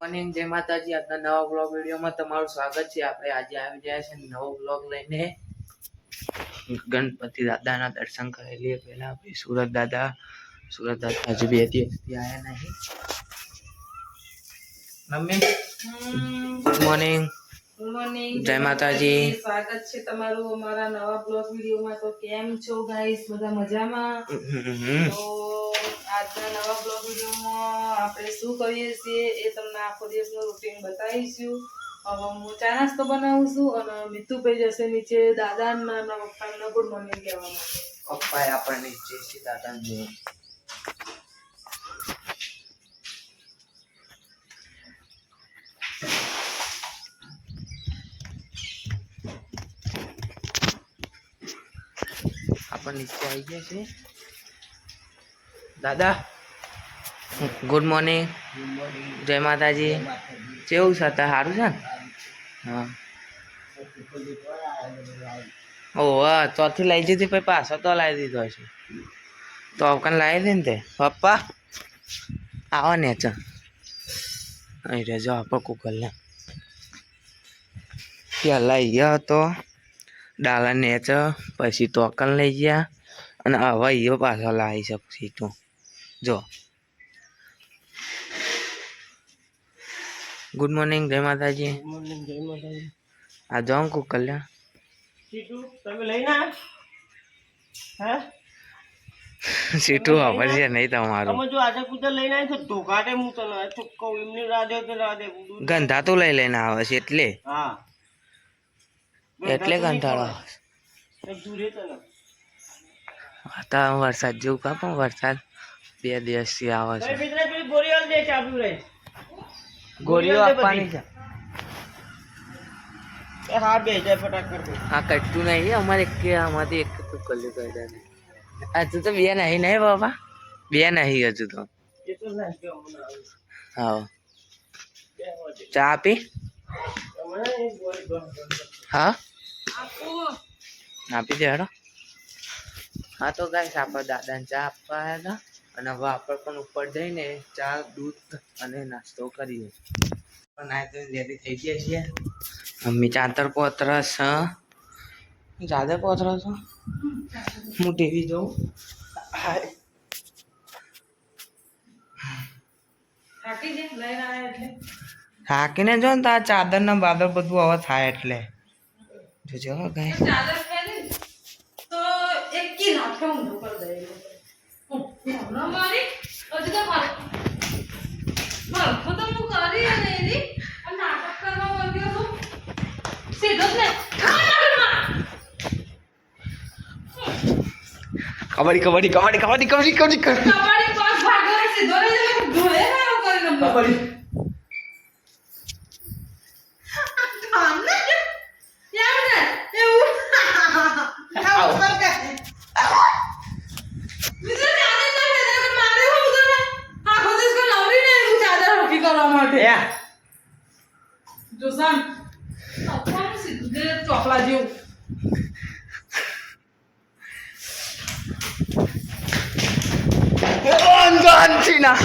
Morning જય માતાજી આજના નવા બ્લોગ વિડીયોમાં તમારું સ્વાગત છે આપણે આજે આવી ગયા છે નવો બ્લોગ લઈને ગણપતિ દાદાના દર્શન કરી લઈએ પહેલા આપણે સુરત દાદા સુરત દાદા હજુ બે દિવસથી આવ્યા નહીં. Mummy? Good morning good morning જય માતાજી. સ્વાગત છે તમારું અમારા નવા બ્લોગ વિડીયોમાં. તો કેમ છો ગાઈસ બધા મજામાં? તો આજના નવા બ્લોગ વિડીયોમાં આપણે શું કરીએ છીએ એ તમને આખો દિવસનું રૂટીન બતાવીશું. હવે હું ચા નાસ્તો બનાવું છું અને મિતુભાઈ જશે નીચે દાદા મારા પપ્પાને ગુડ મોર્નિંગ કહેવા માટે. પપ્પાએ આપણને જય છે દાદા જય આપણે નીચે આવી ગયા છે. દાદા. ગુડ મોર્નિંગ જય માતાજી. કેવું છે અત્યારે? સારું છે ને? હા. ઓહ ચોથી લઈ જતી પછી પાછો તો લાવી દીધો છે. તો અવકાન લાવી દે ને તે. પપ્પા, આવો ને ચ. અહીં રહેજો આપણે કુકર લે ત્યાં લઈ ગયો હતો. ડાલા નેચ પછી ટોકન લઈ ગયા. અને હવે ઈયો પાછો લાવી શકું તું. જો. ગુડ મોર્નિંગ જય માતાજી. આ જાઉં તમે લઈને હે? સીટું ખબર છે નહીં તમારું તમે જો આજે કુતર લઈને આવ્યો તો ધોકાટે હું તને તો કહું એમની રાધે તો રાધે ગંધા તો લઈ લઈને આવે છે એટલે. હા. એટલે કંટાળો. દૂરે તને વાતાવરણ વરસાદ જેવું કા પણ વરસાદ. બે દિવસથી આવે છે. ગોળીઓ આપવાની છે. હા બે જાય ફટાક કર કટતું નહીં અમારે એક આમાંથી એક તો હજુ તો બે નહીં નહીં બાપા? બે નહીં હજુ તો. હા ચા આપી. હા? આપી. દે હેડો. હા તો ગાઈસ આપણે દાદાને ચા આપવા હતા. અને હવે આપણે પણ ઉપર જઈને ચા દૂધ અને નાસ્તો કરીએ. પણ આ તો રેડી થઈ ગયા છીએ. મમ્મી ચાદર પોતરસ ચાદર પોતરસ હું ટીવી જોઉં. થાકીને જો ને તો આ ચાદર ને બાદર બધું હવે થાય એટલે. જોજો હો ગાઈસ ચાદર તો એક કી નાખે ઊંધું કરી નાટકમાં. કબડ્ડી કબડ્ડી કબડ્ડી કબડ્ડી કબડ્ડી કબડ્ડી કબડ્ડી કબાડી પાસ ભાગો ને સીધો રહી જાય ધોળે ને એવું કરીને મોકલી. આમને જ. યાર ને, એવું. આવું કરે. બીજો ચાદર ના પહેરે તો મારે શું બધું ને? આખો દિવસ કોઈ નવરી ને એવું ચાદર હરખી કરવા માટે. જો સામ. આપવાનું સીધું ચોકલા જેવું. અંજાનચીના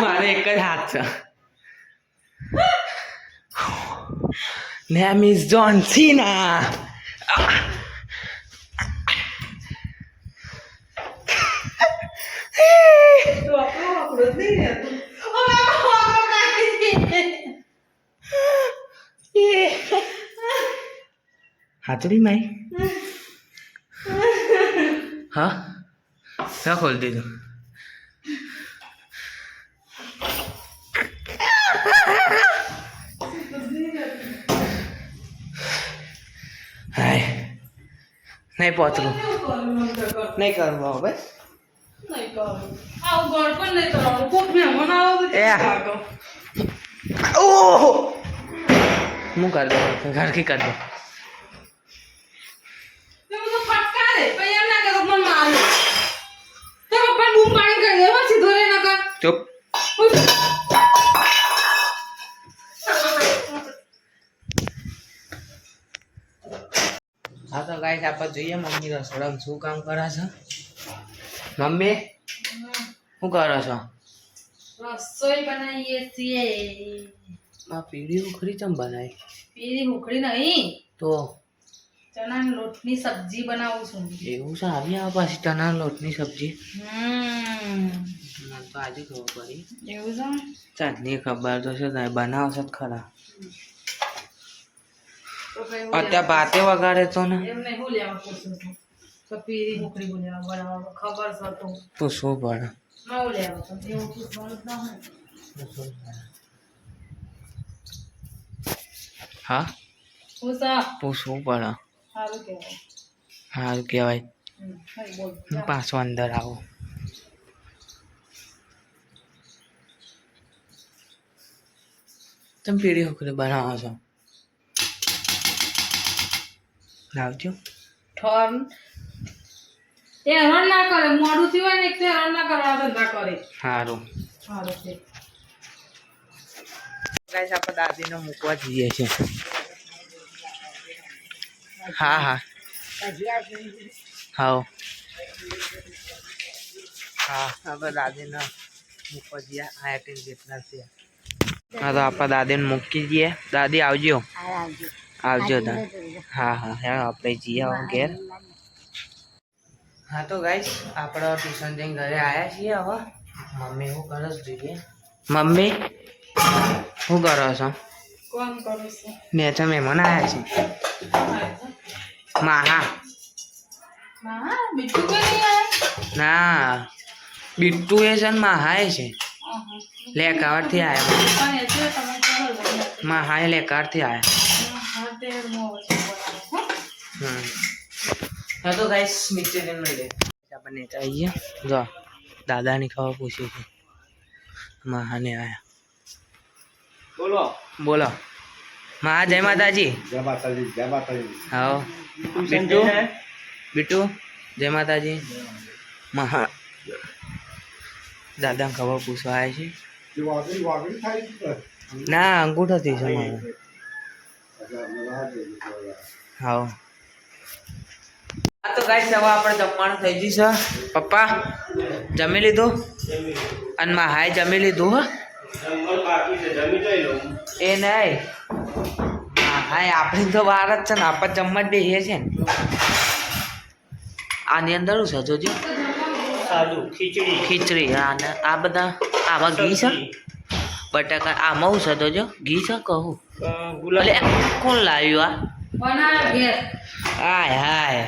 મારે એક જ હાથ છે. નેમ ઇઝ જોન સીના ચોકલો વાપરો જ નહીં રહેતું. ઓલા વાપરો નાખી દે. હાથડી માય હા ક્યાં ખોલ દીધું હાય નહીં કર. નહીં કરવું હવે નહીં કરવું. આવું ગળ પણ નહીં કરવાનું. કોક મહેમાન આવે તો એ. કેવું લાગે? ઓહો હું કરી દઉં ઘરકી કરી દઉં ચૂપ હા તો ગાઈસ આપણે જોઈએ મમ્મી રસોડામાં શું કામ કરે છે? મમ્મી શું કરો છો રસોઈ બનાવીએ છીએ. આ પીળી ઉખડી ચમ બનાવી પીરી ઉખડી નહીં. તો? ચણાના લોટની સબ્જી બનાવું છું. એવું છે? આવી આવે પાછી ચણા લોટની સબ્જી. મને તો આજે ખબર પડી. એવું છે? ચાંદની ખબર તો છે તમે બનાવશે જ ખરા. અત્યારે ભાતે વગાડે તો ને? લેવા- એમ લેવા પૂછું છું તો પીરી ઉખડી બોલ્યા બનાવવા ખબર છે તો. તો શું પડે હું પૂછવું પડે સારું કહેવાય. સારું કહેવાય. પાછો અંદર આવું. તમે પીળી ઉખડી બનાવો છો? લાવજો. ઠોર. એ હરણ ના કરે મોડું થયું હોય ને એક હરણ ના કરવા ધંધા કરે. સારું સારું છે. ગાઈસ આપણે દાદીને મૂકવા જઈએ છીએ. હા હા. હા હા હવે દાદીને મૂકવા જઈએ આ એટીન જેટલા છે. હા તો આપણે દાદીને મૂકી જઈએ દાદી આવજો. આવજો દા હા હા હા આપણે જઈએ ઘેર. હા તો ગાઈશ આપણે ટ્યુશન જઈને ઘરે આવ્યા છીએ હવે. મમ્મી હું કરો છે જોઈએ? મમ્મી શું કરો છો? કોણ કરું છું? નેચા મહેમાન આવ્યા છે માહા. ના બિટ્ટુ એ છે ને માહા એ છે લેકાવડથી આવ્યા પણ એ છે થી ખબર બોલો માહા એ લેકાવડથી આવ્યા હા તે હું વચ્ચે બોલાવું હો. હમ. હા તો ગાઈસ નીચે જઈને મળીએ. આપણે નેચા આવીએ જો દાદાની ખાવા પૂછ્યું છે માહાને આવ્યા બોલો. બોલો. મહા જય માતાજી. જય માતાજી જય માતાજી. હા બિટ્ટુ બિટ્ટુ જય માતાજી. મહા. દાદાને ખબર પૂછવા આવે છે. ના અંગૂઠોથી છે મારો હા તો ગાઈસ હવે આપણે જમવાનું થઈ ગયું છે. પપ્પા જમી લીધું? અને માહાએ જમી લીધું હો. જમવાનું બાકી છે જમી જઈ લઉં એ નહીં. માહાએ આપણે તો વાર જ છે ને આપણે જમવા જ બેસીએ છીએ ને. આની અંદર શું છે જોજો? સાદું ખીચડી. ખીચડી અને આ બધા આમાં ઘી છે? બટાકા આમાં શું છે જોજો? ઘી છે કહું. ગુલાબ. એટલે કોણ લાવ્યું આ? હાય હાય.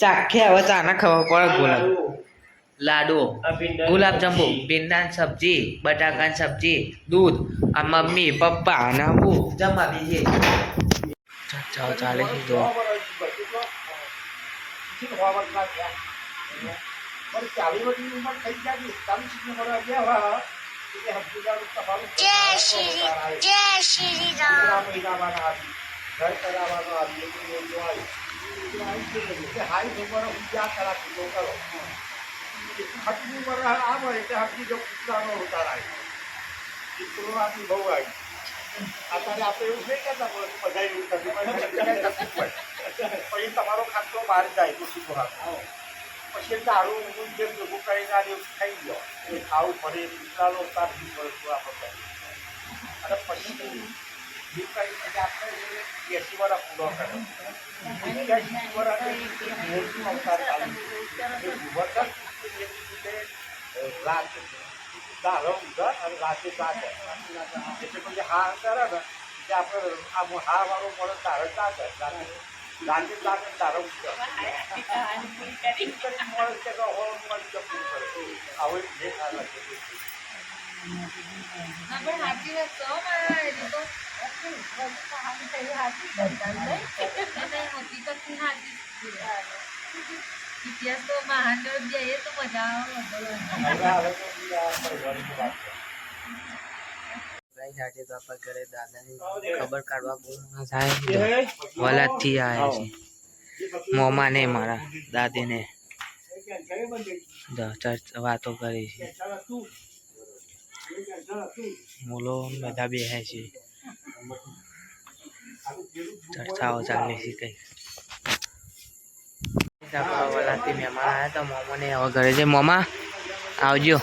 ચાખે હવે ચાને ખબર પડે ગુલાબ. લાડુ ગુલાબ જાંબુ ભીંડાની સબ્જી બટાકાની સબ્જી દૂધ આ મમ્મી પપ્પા અને હું જમા બીજે ચાલો ચાલે છે જો. અત્યારે આપણે એવું નહીં કહેતા પણ બધા એવું હોય. પછી તમારો ખાતો બહાર જાય તો શું હાથ પછી દારૂ ઊંઘ જે ભેગું કરીને આ એવું ખાઈ ગયો એ ખાવું પડે નીકળાલો તાર બી વસ્તુ આ આપણે અને પછી બી કરીને પછી આપણે એસી વાળા પૂરો કરે એક્યાસી વાળા મોટું અવતાર ચાલુ એ જબરદસ્ત દારો ઊંઘા અને રાતે જાગે એટલે પછી હા કરે ને કે આપણે આમ હા વાળો મળે તારે રાતે રાતે જાગે તારો ઊંઘે મળે કે તો હોળ મળી જતું કરે આવું જે આ આવે તો છે. ગાઈસ તો છે. મોમાં ને મારા દાદીને વાતો કરી છે. મૂલો બધા બેસે છે. ચર્ચાઓ ચાલે છે કઈ વલાથી મહેમાન આવ્યા હતા મોમાને હવે ઘરે છે. મોમા આવજો.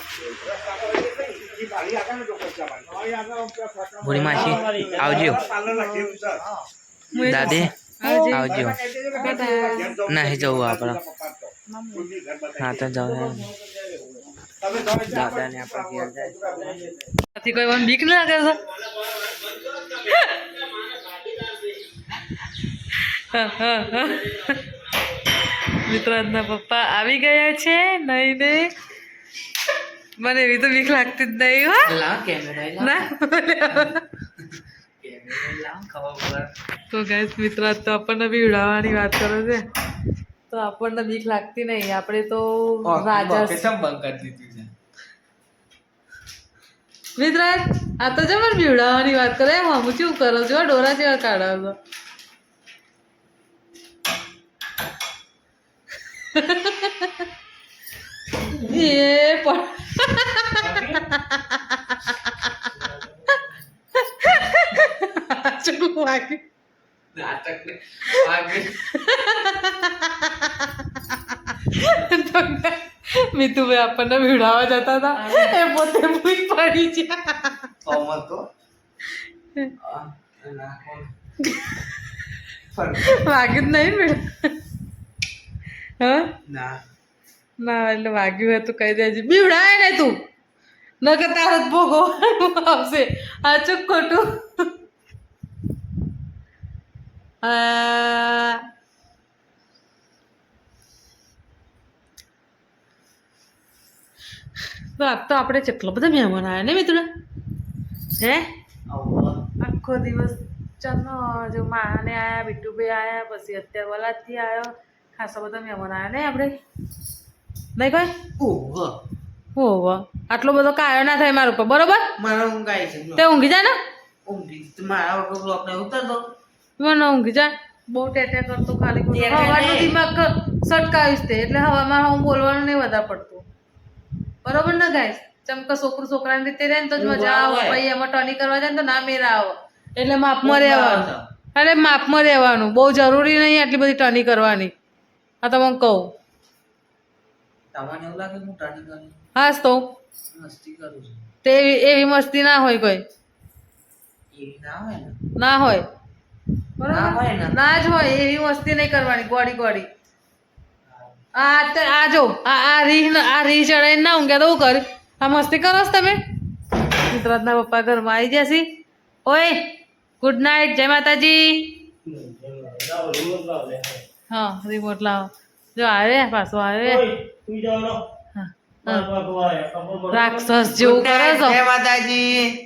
ભૂરી માસી આવજો. દાદી આવજો. નહીં જવું આપણે. હા તો જવું દાદાને આપણે ઘેર બીક ના લાગે છે હા, હા, હા. મિત્રાજના પપ્પા આવી ગયા છે નહીં ને મને એવી તો બીક લાગતી જ નહીં હો. ના તો ગાઈસ મિત્રાજ તો આપણને બી ઉડાવવાની વાત કરે છે. તો આપણને બીક લાગતી નહીં આપણે તો રાજા છે. બંધ કરી દીધું છે? મિત્રાજ આ તો જબર બીવડાવવાની વાત કરે. હું શું કરો છો? ડોરા જેવા કાઢો છો. એ પણ ચકુ વાગી મિતુભાઈ આપણને ભીડાવા જતા હતા. એ પોતે ભૂલ પડી ગયા. તો નહીં. ભીડ હા? ના. ના એટલે વાગ્યું હોય તો કહી દેજે. બીવડાય ને તું. નકર તારે ભોગવવાનું આવશે. આ ચૂક ખોટું. તો આપણે કેટલો બધા મહેમાન આવ્યા ને મિત્ર હે? આખો દિવસ ચાલો જો માને આયા બીટુભાઈ આયા પછી અત્યારે વલાદથી આવ્યો ખાસા બધા મહેમાન આવ્યા ને આપણે? નહીં કોઈ? ઓહો ઓહો આટલો બધો કાયો ના થાય મારા ઉપર બરોબર? મારા ઊંઘાય છે તે ઊંઘી જાય ને? ઊંઘી. મારા વગર બ્લોક ને ઉતર દો. મને ઊંઘી જા બહુ ટેટે કરતો ખાલી હવાનું દિમાગ સટકાવીશ તે એટલે હવામાં હું બોલવાનું નહીં વધારે પડતું. બરોબર ને ગાઈસ? ચમકા છોકરું છોકરાની રીતે રહે ને તો જ મજા આવે. ભાઈ એમાં ટર્નિંગ કરવા જાય ને તો ના મેરા આવે. એટલે માપમાં રહેવાનું. અરે માપમાં રહેવાનું. બહુ જરૂરી નહીં આટલી બધી ટર્ની કરવાની. આ તો હું કહું. તમને એવું લાગે હું ટાણી કરું? હાસ તો. મસ્તી કરું છું. તે એવી મસ્તી ના હોય કોઈ. એવી ના હોય ને? ના હોય. ના હોય બરાબર ના જ હોય એવી મસ્તી નહીં કરવાની ગોડી ગોડી આ તે- આ જો આ આ રીહ આ રીહ ચડાઈને ના ઊંઘ્યા તો હું કર? આ મસ્તી કરો છો તમે? ગુજરાતના પપ્પા ઘરમાં આવી જશે ઓય ગુડ નાઇટ જય માતાજી. હા રિમોટ લાવો. જો આવે પાછો આવે. રાક્ષસ જેવું કરે છો? માતાજી.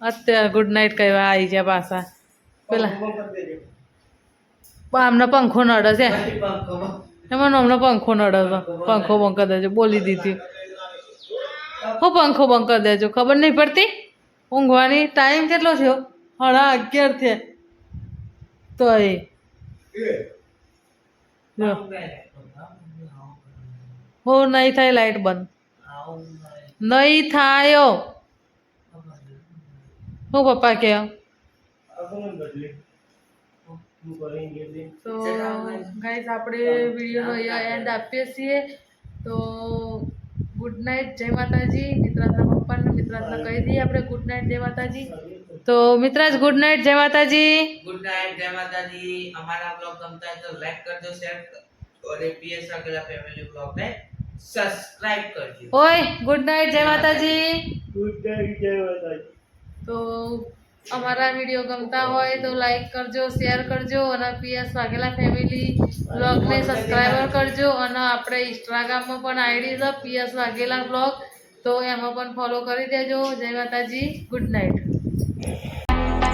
અત્યારે ગુડ નાઇટ કહેવા આવી ગયા પાછા. પેલા. આમનો પંખો નડે છે. એમાં હમણાં પંખો નડે છે. પંખો બંધ કરી દેજો. બોલી દીધી. હું પંખો બંધ કરી દેજો. ખબર નહીં પડતી? ઊંઘવાની ટાઈમ કેટલો થયો? સાડા અગિયાર થયા. તો એ. હો નહીં થાય લાઈટ બંધ નહીં થાયો હું પપ્પા કે તો ગાઈઝ આપણે વિડીયોનો અહીંયા એન્ડ આપીએ છીએ. તો ગુડ નાઇટ જય માતાજી. મિત્રાજના પપ્પાને મિત્રાજને કહી દઈએ આપણે ગુડ નાઇટ જય માતાજી. તો મિત્રાજ ગુડ નાઇટ જય માતાજી. ગુડ નાઇટ જય માતાજી. અમારા બ્લોગ ગમતા હોય તો લાઈક કરજો શેર કરજો અને પીએસ અગલા ફેમિલી બ્લોગ ને સબસ્ક્રાઇબ કરજો. ઓય ગુડ નાઇટ જય માતાજી. તો અમારા વીડિયો ગમતા હોય તો લાઈક કરજો શેર કરજો અને પીએસ વાઘેલા ફેમિલી બ્લોગને સબસ્ક્રાઈબર કરજો. અને આપણે ઇન્સ્ટાગ્રામમાં પણ આઈડી છે પીએસ વાઘેલા બ્લોગ તો એમાં પણ ફોલો કરી દેજો. જય માતાજી ગુડ નાઇટ